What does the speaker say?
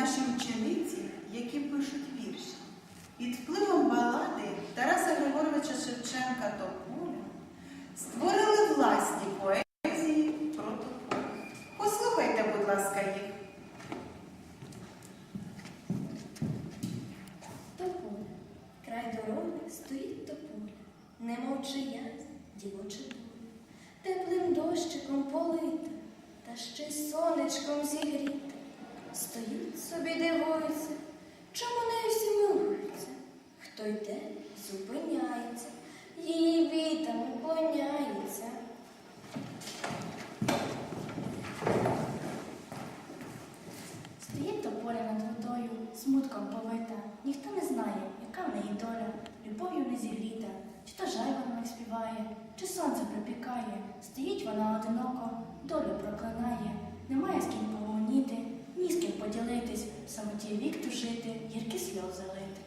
наші учениці, які пишуть вірші. Під впливом балади Тараса Григоровича Шевченка Тополя створили власні поезії про тополя. Послухайте, будь ласка, їх. Тополя. Край дороги стоїть тополя, немов чиясь дівоча доля. Теплим дощиком полита, та ще й сонечком зігріта. Собі дивується, чому не всі милуються. Хто йде, зупиняється, її вітам уклоняється. Стоїть тополя над водою, смутком повита. Ніхто не знає, яка в неї доля, любов'ю не зігріта, чи то жайворонок співає, чи сонце припікає. Стоїть вона одиноко, долю проклинає. самоті вікту жити, гіркі сльози лити.